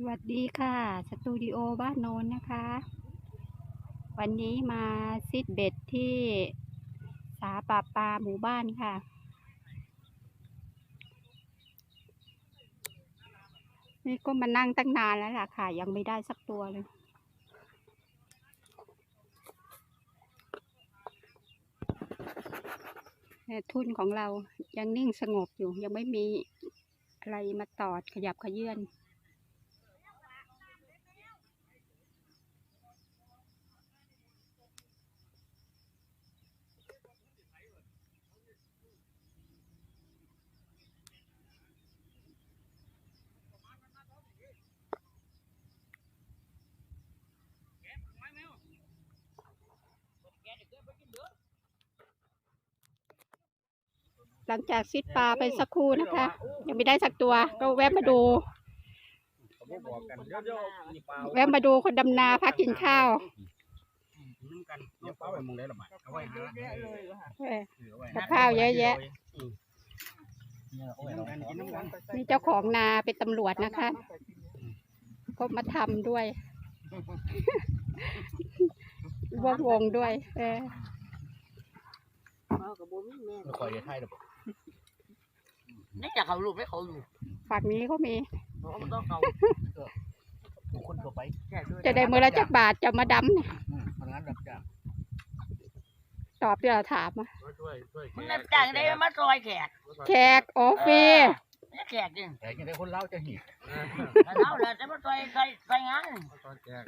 สวัสดีค่ะ สตูดิโอบ้านโนนนะคะ วันนี้มาซิดเบ็ดที่สาปาปลาหมู่บ้านค่ะ นี่ก็มานั่งตั้งนานแล้วล่ะค่ะ ยังไม่ได้สักตัวเลย ทุนของเรายังนิ่งสงบอยู่ ยังไม่มีอะไรมาตอดขยับขยื่น หลังจากซิดปลาไปสักครู่นะคะ ยังไม่ได้สักตัวก็แวะมาดูเขาบ่บอกกันเดี๋ยวเดี๋ยวนี่เปล่าแวะมาดูคนดำนาพักกินข้าวลืมกันเดี๋ยวเปล่าไปมึงได้หรอบ่เอาไว้หาเออเอาไว้กับข้าวเยอะแยะเนี่ยเอาไว้น้ำกันกินน้ำกันนี่เจ้าของนาเป็นตำรวจนะคะก็มาทำด้วยร่วมวงด้วย เออเขากับบ่มีแม่ไม่ค่อยจะไทยหรอ กนี่จะเขาลูกไม่เขาอยู่ฝั่งนี้ก็มีเขาก็ต้องเขาบุคคลทั่วไปแค่ด้วยจะได้มือละจักบาทจะมาดำเนี่ยอืมพนักงานรับจ้างตอบที่เราถามอะช่วยช่วยมึงรับจ้างได้มาซอยแขกแขกโอฟรีนี่ แขกจริงแต่ยังได้คนเล่าจะหีบแล้วเราจะมาซอยซอยซอยงาน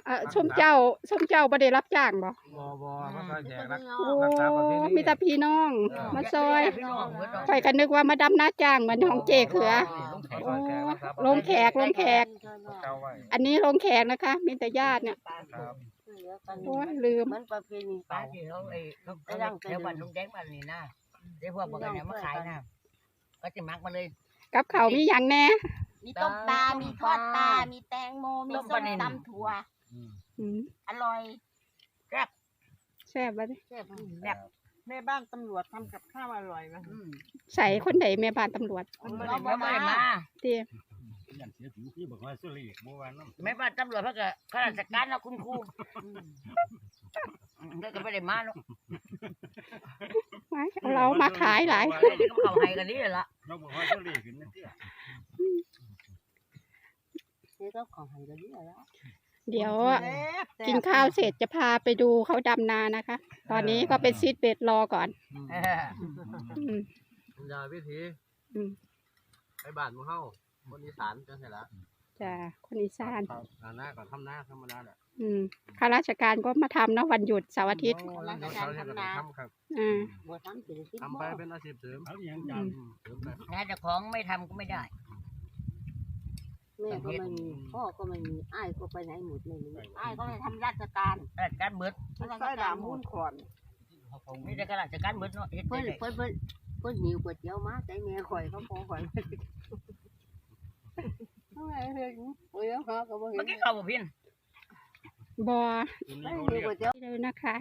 อะส้มเจ้าส้มเจ้าไม่ได้รับจ้างบ่บ่บ่มาซอยแขกรัก โอ้มีแต่พี่น้อง มาซอยพี่น้องเหมือนข่อยก็นึกว่ามาดำนาจ้างเหมือนของเจเขือ โอ้ลงแขกลงแขกเจ้าไว้อันนี้ลงแขกนะคะ มีแต่ญาติเนี่ยครับโอ้ยลืม มันประเพณีป้าที่เขาไอ้เขาเขาเดี๋ยวบ้านลุงแดงบ้านนี้นะเดี๋ยวพวกบอกกันเนี่ยมาขายนะก็จะมักมาเลย กับเขาวมีอย่างแน่มีต้มปลา มีทอดปลา มีแตงโม มีต้มปส้ลามนิลตำถั่วอืมอร่อยแซ่บวะดิแบบแม่บ้านตำรวจทำกับข้าวอร่อยไหมใส่คนไหนแม่บ้านตำรวจมันไม่ได้มาเตี้ยยันเสียผิวพี่บอกว่าสุริเมื่อวานน้ำไม่ว่าตำรวจเขาก็ข้าราชการนะคุณครูก็ก็ไม่ได้มาเนาะไว้เอาเรามาขายหลายเขาให้กันนี่แหละ เราบอกว่าสุริขึ้น นั่นเตี้ยนี่ก็ของให้กันนี่แหละเดี๋ยวกินข้าวเสร็จจะพาไปดูเขาดำนานะคะ ตอนนี้ก็เป็นซีดเบ็ดรอก่อนอืมยาวิธีอืมไปบ้านหมู่เฮาคนอีสานจังซี่ล่ะจ้ะคนอีสานหาหน้าก็ทำหน้าธรรมดาแหละอืมข้าราชการก็มาทำเนอะวันหยุดเสาร์อาทิตย์โอ้ยเขาเนี่ยก็ต้องทำครับอ่า บัวทำเป็นสิบทำไปเป็นอาชีพเสริมเขาอย่างอืจังมอืมเสริมไป งานเจ้าของไม่ทำก็ไม่ได้ แม่ก็ไม่มีพ่อก็ไม่มีอ้ายก็ไปไหนหมดไม่รู้อ้ายก็ไปทำราชการข้าราชการเบิดใส่ดามหุ้นขอนไม่ได้ข้าราชการเบิดเนาะเฮ็ดเพิ่นได้เพิ่นเพิ่นเพิ่นหิวก๋วยเตี๋ยวมาใจแม่ข่อยเขาพอข่อยทำไมเฮ็ดก๋วยเตี๋ยวเขาก็บ่เห็เมื่อนกี้เขาบอกพินบอไม่หิวก๋วยเตี๋ยวเลยนะคะ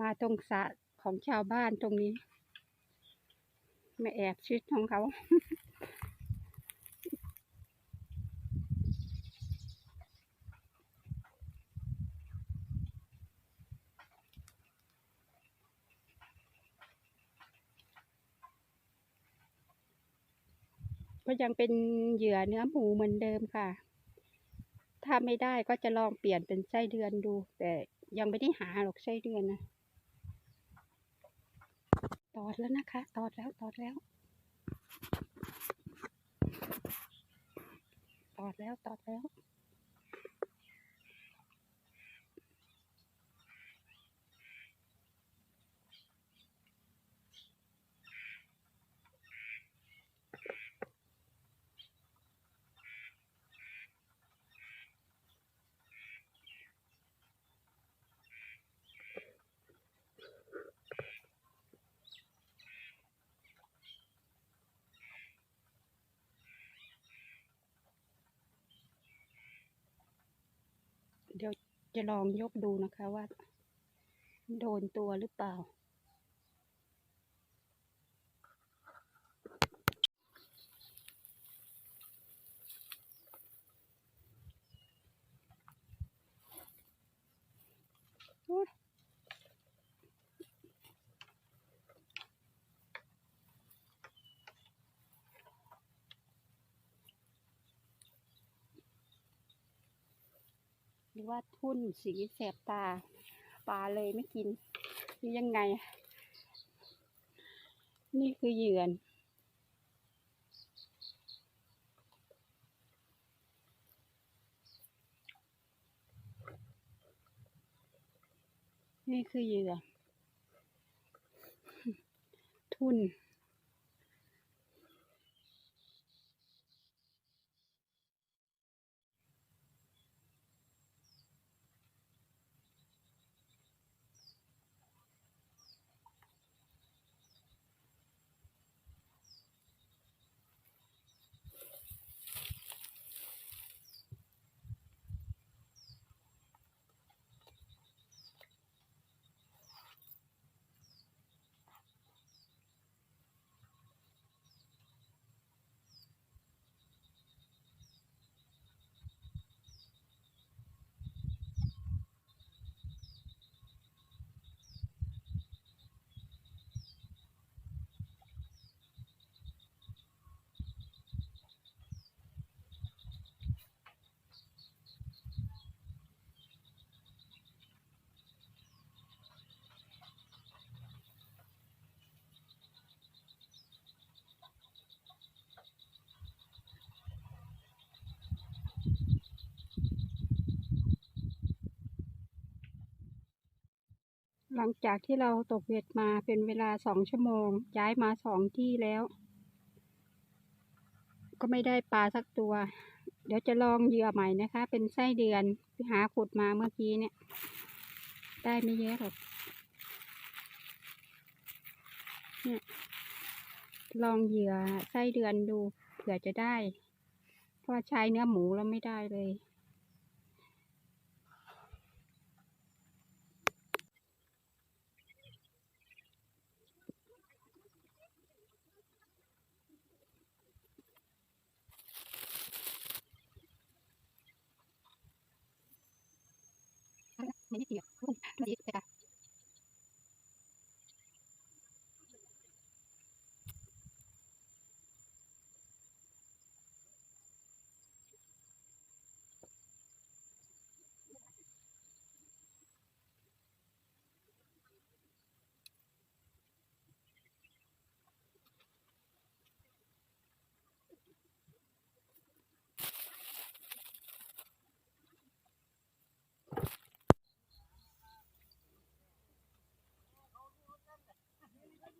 มาตรงสระของชาวบ้านตรงนี้มาแอบชิดของเขา ก็ยังเป็นเหยื่อเนื้อหมูเหมือนเดิมค่ะ ถ้าไม่ได้ก็จะลองเปลี่ยนเป็นไส้เดือนดู แต่ยังไม่ได้หาหรอกไส้เดือนนะตอดแล้วนะคะ ตอดแล้วตอดแล้ว ตอดแล้วตอดแล้ว เดี๋ยว จะลองยกดูนะคะว่า โดนตัวหรือเปล่า หรือว่าทุ่นสีแสบตา ปลาเลยไม่กินหรือยังไง นี่คือเหยื่อนนี่คือเหยื่อ ทุ่น หลังจากที่เราตกเบ็ดมาเป็นเวลาสองชั่วโมง ย้ายมาสองที่แล้ว ก็ไม่ได้ปลาสักตัว เดี๋ยวจะลองเหยื่อใหม่นะคะ เป็นไส้เดือนไปหาขุดมาเมื่อกี้เนี่ย ได้ไม่เยอะหรอกเนี่ยลองเหยื่อไส้เดือนดูเผื่อจะได้ เพราะใช้เนื้อหมูแล้วไม่ได้เลย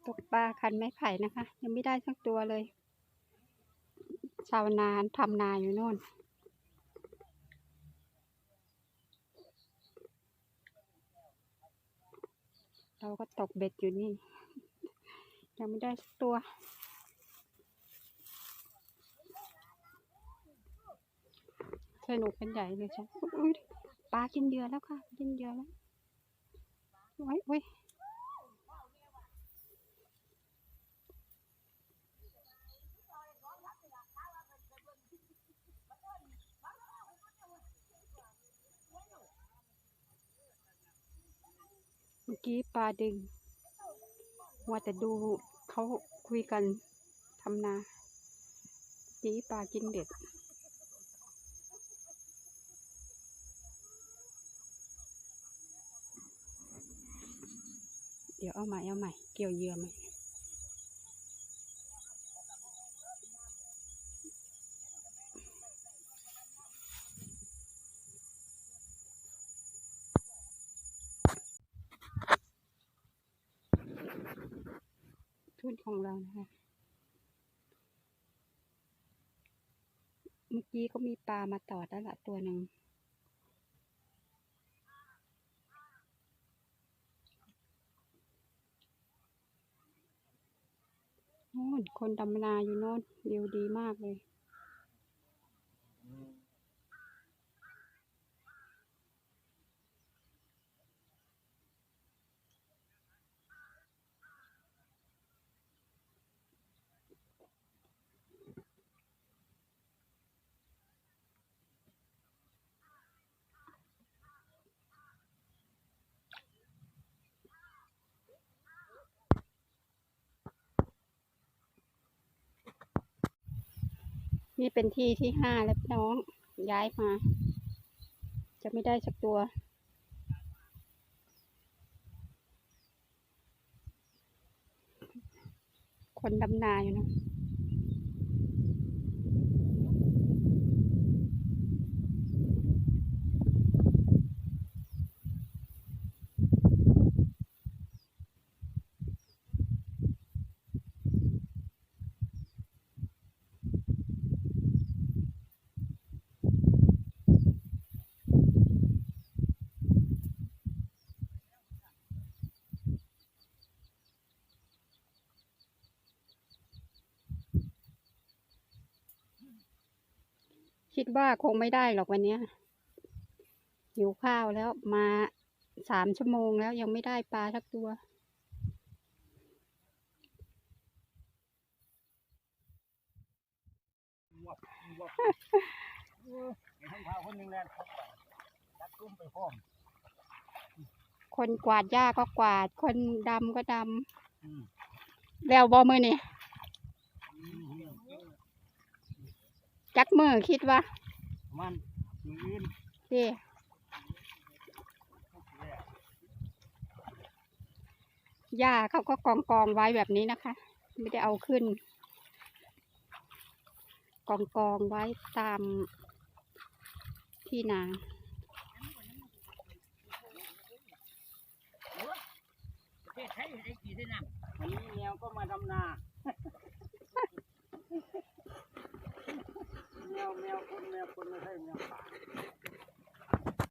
ตกปลาคันไม้ไผ่นะคะ ยังไม่ได้สักตัวเลย ชาวนานทำนาอยู่โน่น เราก็ตกเบ็ดอยู่นี่ ยังไม่ได้สักตัวสนุกเป็นใหญ่เลยใช่ปลากินเยื่อแล้วค่ะ กินเยื่อแล้วไว้ไว้ย เมื่อกี้ปลาดึงว่าแต่ดูเขาคุยกันทำนาจีปลากินเด็ด เดี๋ยวเอาใหม่เอาใหม่ เกี่ยวเหยื่อใหม่ ทุ่นของ เรานะคะเมื่อกี้ก็มีปลามาตอดแล้วละตัวหนึ่งโน่นคนดำนาอยู่โน่นวิวดีมากเลย นี่เป็นที่ที่ห้าแล้วพี่น้องย้ายมา จะไม่ได้สักตัว คนดำนาอยู่นะ คิดว่าคงไม่ได้หรอกวันเนี้ยหิวข้าวแล้วมาสามชั่วโมงแล้วยังไม่ได้ปลาสักตัวไอ้ทั้งพาคนหนึงแล่นเข้าไปตัดกุ้มไปพร้อมคนกวาดหญ้าก็กวาด คนดำก็ดอืมำแล้วบอมือนี่ จักมือคิดว่ามันมืออื่นสิหญ้าเขาก็กองกองๆไว้แบบนี้นะคะ ไม่ได้เอาขึ้น กองกองๆไว้ตามที่นาประเทศไทยได้กี่ได้นำวันนี้แมวก็มาดำนา 喵喵，滚，喵滚了，它有没有打？